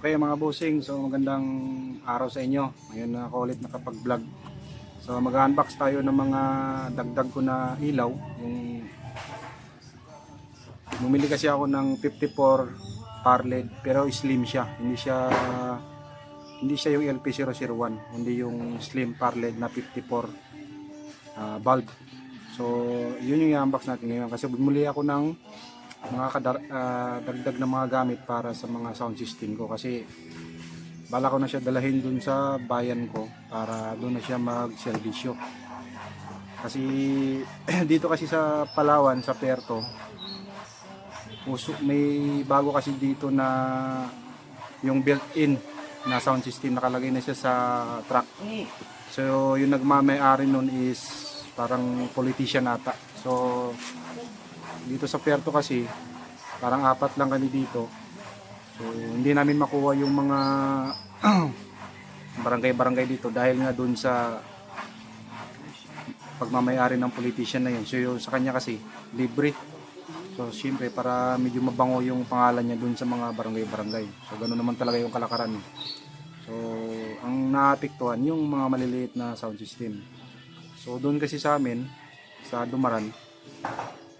Okay mga bossing, so magandang araw sa inyo. Ngayon na ako ulit nakapag-vlog. So mag-unbox tayo ng mga dagdag ko na ilaw. Yung Bumili kasi ako ng 54 par LED pero slim siya. Hindi siya hindi siya yung LP001, hindi yung slim par LED na 54 ah, bulb. So yun yung i-unbox natin ngayon kasi bumili ako ng mga kadar- ah, dagdag na mga gamit para sa mga sound system ko kasi bala ko na siya dalahin dun sa bayan ko para doon na siya mag-servisyo. Kasi dito kasi sa Palawan, sa Puerto, uso, may bago kasi dito na yung built-in na sound system nakalagay na siya sa truck. So yung nagmamay-ari nun is parang politician ata. So dito sa Puerto kasi parang apat lang kami dito. So hindi namin makuha yung mga barangay-barangay dito dahil nga dun sa pagmamayari ng politician na yun. So yun, sa kanya kasi libre. So siyempre para medyo mabango yung pangalan niya dun sa mga barangay-barangay. So ganoon naman talaga yung kalakaran. eh. So ang naapektuhan yung mga maliliit na sound system. So doon kasi sa amin sa Dumaran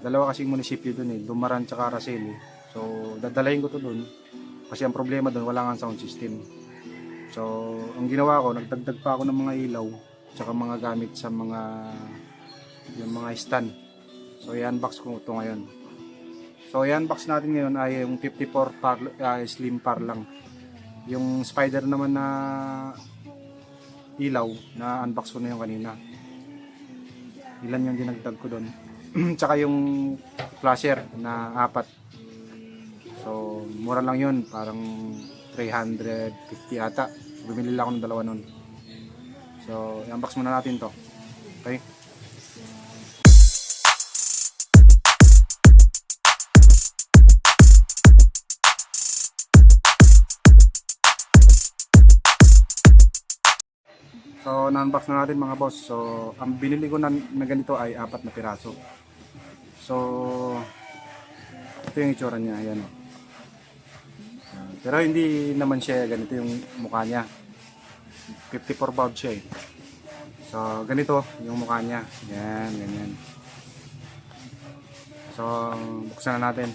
dalawa kasing munisipyo doon eh, Dumaran tsaka Araceli. So dadalahin ko to doon kasi ang problema doon wala nga sound system. So ang ginawa ko, nagdagdag pa ako ng mga ilaw tsaka mga gamit sa mga yung mga stand. So i-unbox ko ito ngayon. So i-unbox natin ngayon ay yung 54 par, ah, slim par lang. Yung spider naman na ilaw na unbox ko na yung kanina. Ilan yung dinagdag ko doon. Tsaka yung flasher na apat. So mura lang yun, parang 350 ata. Bumili lang ako ng dalawa nun. So i-unbox muna natin to. Okay? So, na-unbox na natin mga boss. So, ang binili ko na, na ganito ay apat na piraso. So, ito yung itsura niya. Ayan. Pero hindi naman siya ganito yung mukha niya. 54 bulb siya eh. So, ganito yung mukha niya. Yan, ganyan. So, buksan na natin.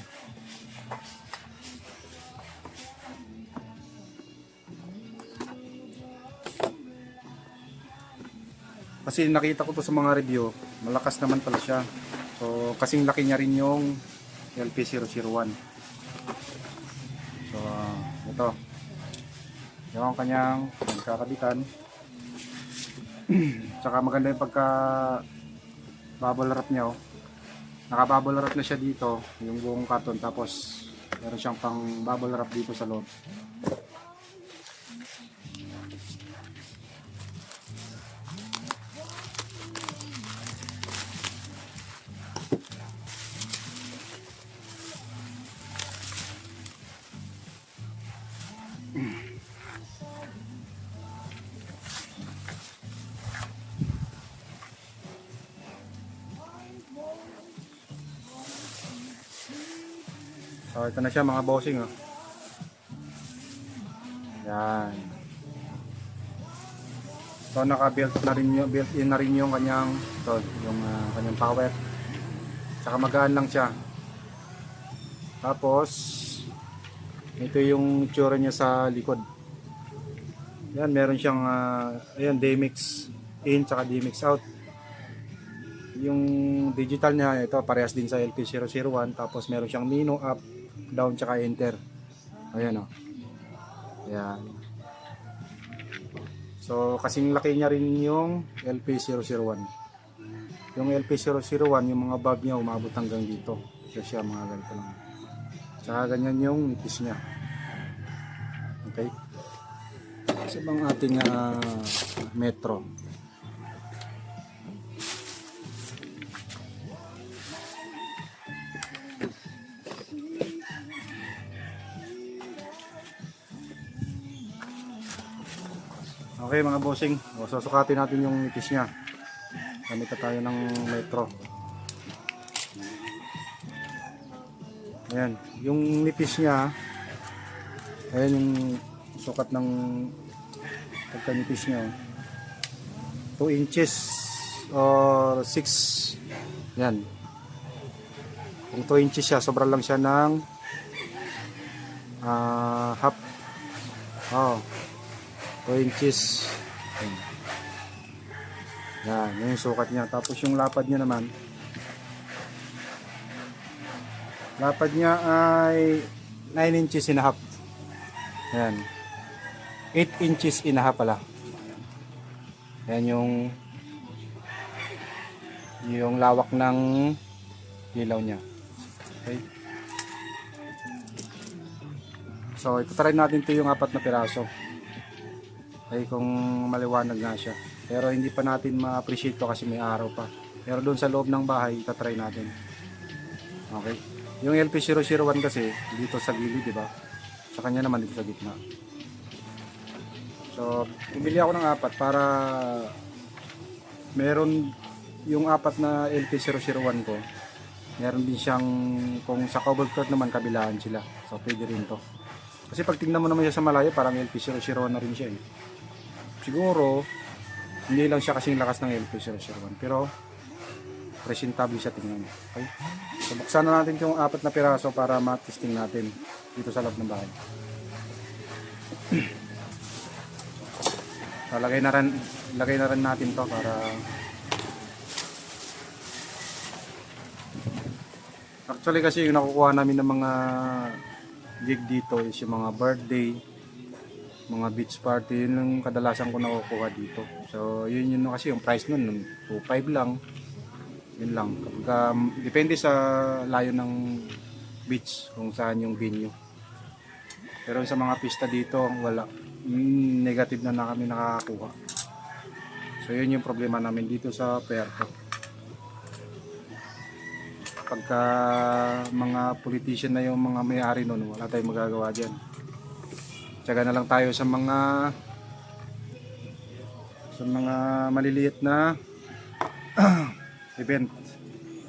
Kasi nakita ko to sa mga review, malakas naman pala siya. So, kasing laki niya rin yung LP001. So, ah, ito. Yung ang kanyang magkakabitan. Tsaka maganda yung pagka bubble wrap niya. Oh. Naka bubble wrap na siya dito, yung buong karton. Tapos, meron siyang pang bubble wrap dito sa loob. So, ito na siya mga bossing. Oh. Yan. So, naka-built na rin yung, built in na rin yung kanyang, ito, yung ah, kanyang power. Saka magaan lang siya. Tapos, ito yung itsura niya sa likod. Yan, meron siyang, uh, ayan, D-Mix in, saka D-Mix out. Yung digital niya, ito, parehas din sa LP001. Tapos, meron siyang Mino up, down, tsaka enter. Ayan, o. Ayan. So, kasing laki niya rin yung LP001. Yung LP001, yung mga bulb niya umabot hanggang dito. Ito siya, mga ganito lang. Tsaka ganyan yung nipis niya. Okay? Sa bang ating ah, metro. Okay mga bossing, o, susukatin natin yung nipis niya. Gamit tayo ng metro. Ayan, yung nipis niya, ayan yung sukat ng pagkanipis niya. 2 inches or 6 yan. Kung 2 inches siya, sobrang lang siya ng ah, half. Oh. 2 inches. Yan, yan yung sukat niya. Tapos yung lapad niya naman, lapad niya ay 9 inches and a half. Yan. 8 inches and a half pala. Yan yung yung lawak ng ilaw niya. Okay. So, ito try natin ito yung apat na piraso. Okay, kung maliwanag nga siya. Pero hindi pa natin ma-appreciate to kasi may araw pa. Pero doon sa loob ng bahay, itatry natin. Okay. Yung LP001 kasi, dito sa gilid, di ba? Sa kanya naman dito sa gitna. So, bumili ako ng apat para meron yung apat na LP001 ko. Meron din siyang, kung sa cover court naman, kabilaan sila. So, pwede rin to. Kasi pag tingnan mo naman siya sa malayo, parang LP001 na rin siya eh. Siguro, hindi lang siya kasing lakas ng LP001. Pero, presentable siya tingnan. Okay? So, buksan na natin yung apat na piraso para matesting natin dito sa loob ng bahay. So, lagay na rin, lagay na rin natin to para Actually kasi yung nakukuha namin ng mga gig dito is yung mga birthday, mga beach party, yun yung kadalasan ko nakukuha dito. So yun yun kasi yung price nun, 2.5 lang. Yun lang. Kapag, um, depende sa layo ng beach kung saan yung venue. Pero sa mga pista dito, wala. Mm, negative na na kami nakakakuha. So yun yung problema namin dito sa Puerto pagka mga politician na yung mga may-ari nun, wala tayong magagawa dyan. Tsaga na lang tayo sa mga sa mga maliliit na event.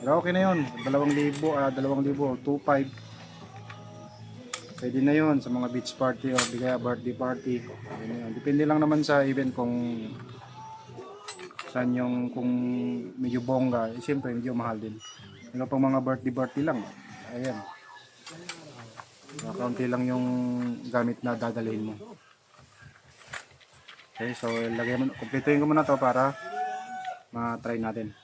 Pero okay na yun. 2,000, ah, 2,000, 2,500. Pwede na yun sa mga beach party o di kaya birthday party. Okay na yun. Depende lang naman sa event kung saan yung kung medyo bongga. Eh, siyempre medyo mahal din. Ano pang mga birthday birthday lang. Ayan. So, kaunti lang yung gamit na dadalhin mo. Okay, so lagay mo, kumpletuhin ko muna to para ma-try natin.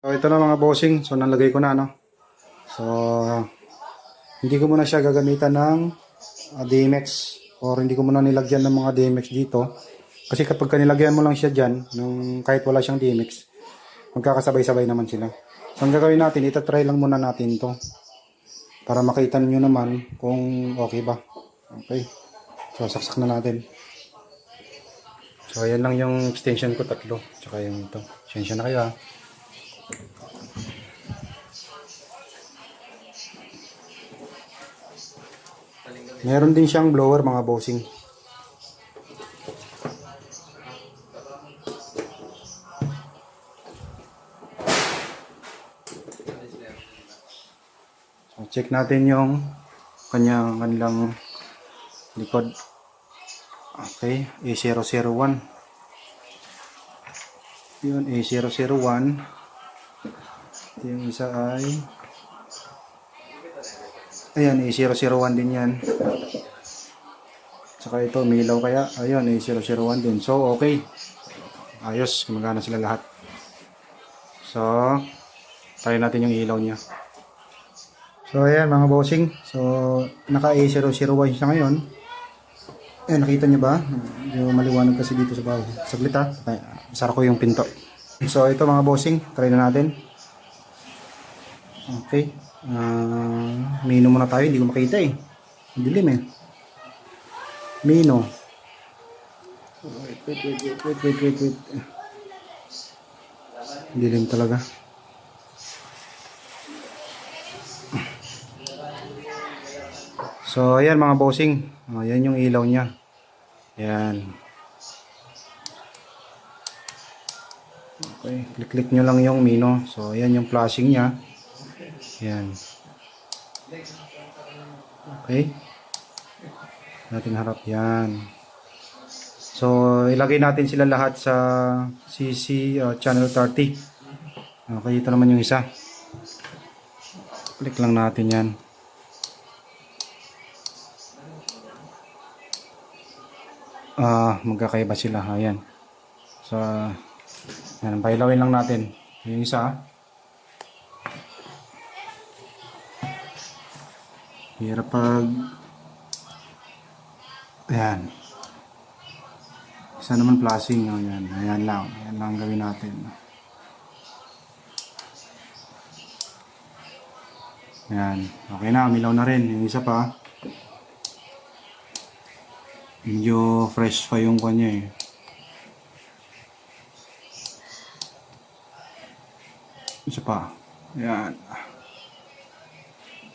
So ito na mga bossing. So nalagay ko na no. So hindi ko muna siya gagamitan ng uh, DMX or hindi ko muna nilagyan ng mga DMX dito. Kasi kapag ka nilagyan mo lang siya dyan, nung kahit wala siyang DMX, magkakasabay-sabay naman sila. So ang gagawin natin, itatry lang muna natin to para makita niyo naman kung okay ba. Okay. So saksak na natin. So ayan lang yung extension ko, tatlo. Tsaka yung ito. Sensya na kayo ha. Meron din siyang blower mga bossing. So, check natin yung kanyang kanilang likod. Okay, A001. Yun, A001. Ito yung isa ay Ayan, A001 din yan. Saka ito, milaw kaya. Ayun, A001 din. So, okay. Ayos, gumagana sila lahat. So, try natin yung ilaw niya. So, ayan mga bossing. So, naka A001 siya ngayon. Eh, nakita niyo ba? Yung maliwanag kasi dito sa bahay. Saglit ha. Ay, ko yung pinto. So, ito mga bossing. Try na natin. Okay. Ah, Mino muna tayo, hindi ko makita eh. Ang Dilim eh. Mino. Wait, wait, wait, wait, wait, wait, wait, Dilim talaga. So, ayan mga bossing. Ayan yung ilaw niya. Yan. Okay, click-click nyo lang yung Mino. So, ayan yung flashing niya. Yan. Okay. Natin harap yan. So, ilagay natin sila lahat sa CC uh, channel 30. Okay, ito naman yung isa. Click lang natin yan. Ah, magkakaiba sila. Ayan. So, yan, pailawin lang natin. Yung isa. Hirap pag... Ayan. Isa naman flashing. Oh, ayan. Ayan lang. Ayan lang ang gawin natin. Ayan. Okay na. Milaw na rin. Yung isa pa. Medyo fresh pa yung kanya eh. Isa pa. Ayan.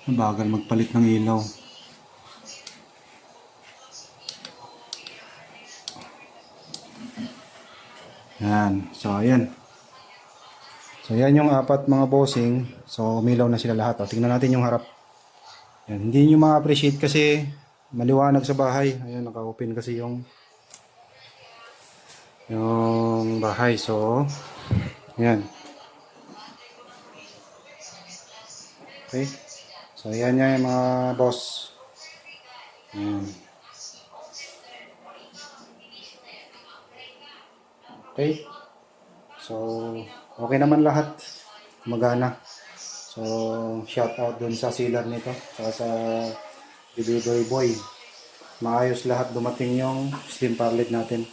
Bagal magpalit ng ilaw. Yan. So, ayan. So, yan yung apat mga bossing. So, umilaw na sila lahat. O, tingnan natin yung harap. Yan. Hindi nyo ma-appreciate kasi maliwanag sa bahay. Ayan, naka-open kasi yung yung bahay. So, yan. Okay. So, yan yan mga boss. Yan. Okay. So, okay naman lahat. Magana. So, shout out dun sa sealer nito. Saka sa delivery boy. Maayos lahat dumating yung slim parlet natin.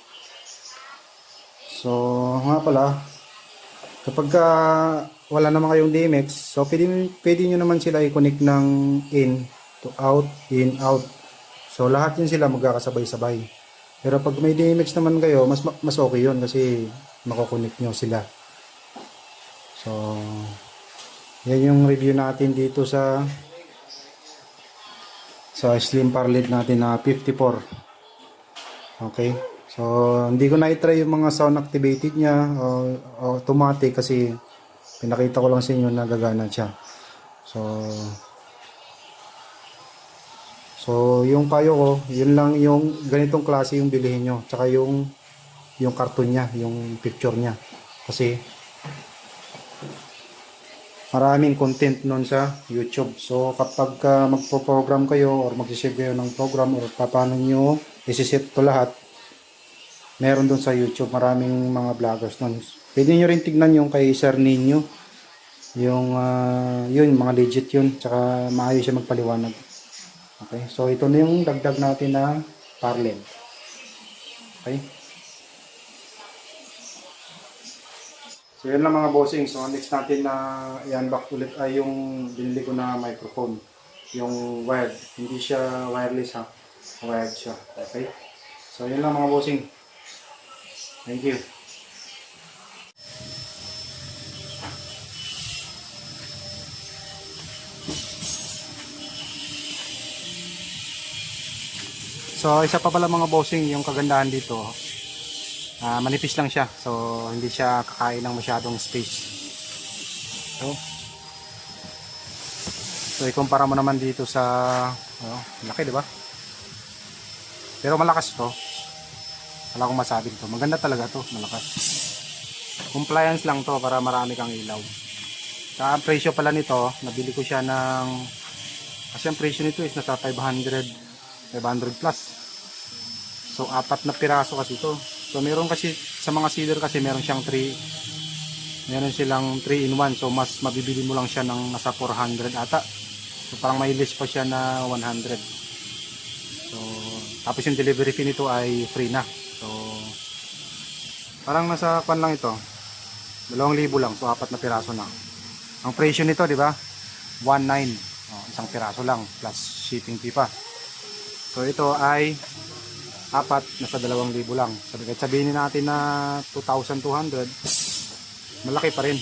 So, nga pala, kapag ka wala naman kayong DMX, so pwede, pwede nyo naman sila i-connect ng in to out, in, out. So, lahat yun sila magkakasabay-sabay. Pero pag may DMX naman kayo, mas mas okay yun kasi makokonect nyo sila. So, yan yung review natin dito sa sa slim parlet natin na 54. Okay. So, hindi ko na i-try yung mga sound activated niya o automatic kasi pinakita ko lang sa inyo na gagana siya. So, So, yung payo ko, yun lang yung ganitong klase yung bilihin nyo. Tsaka yung yung cartoon niya, yung picture niya. Kasi maraming content nun sa YouTube. So, kapag uh, magpo-program kayo or mag-save kayo ng program or paano nyo isi-set to lahat, meron dun sa YouTube. Maraming mga vloggers nun. Pwede nyo rin tignan yung kay Sir Ninyo. Yung, uh, yun, mga legit yun. Tsaka maayos siya magpaliwanag. Okay, so ito na yung dagdag natin na parlin. Okay. So yan lang mga bossing. So next natin na i-unbox ulit ay yung binili ko na microphone. Yung wired. Hindi siya wireless ha. Wired siya. Okay. So yan lang mga bossing. Thank you. So, isa pa pala mga bossing, yung kagandahan dito, ah, manipis lang siya. So, hindi siya kakain ng masyadong space. So, so ikumpara mo naman dito sa, oh, laki, di ba? Pero malakas to. Wala akong masabi to. Maganda talaga to, malakas. Compliance lang to para marami kang ilaw. Sa presyo pala nito, nabili ko siya ng, kasi ang presyo nito is nasa 500 500 plus. So, apat na piraso kasi ito. So, meron kasi, sa mga sealer kasi, meron siyang 3, meron silang 3 in 1. So, mas mabibili mo lang siya ng nasa 400 ata. So, parang may list pa siya na 100. So, tapos yung delivery fee nito ay free na. So, parang nasa kwan lang ito. 2,000 lang. So, apat na piraso na. Ang presyo nito, di ba? 1.9. Oh, isang piraso lang plus shipping fee pa. So ito ay apat nasa 2,000 lang. Sabi kahit sabihin natin na 2,200 malaki pa rin.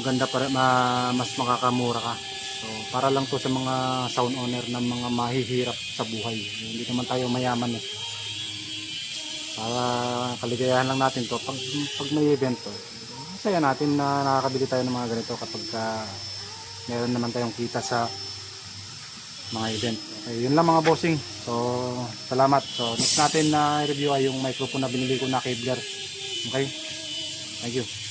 Maganda pa rin, ma, mas makakamura ka. So para lang to sa mga sound owner ng mga mahihirap sa buhay. Hindi naman tayo mayaman eh. para kaligayahan lang natin to pag, pag may event to saya natin na nakakabili tayo ng mga ganito kapag ka meron naman tayong kita sa mga event. Okay, yun lang mga bossing. So salamat. So next natin na review ay yung microphone na binili ko na Kevlar okay? Thank you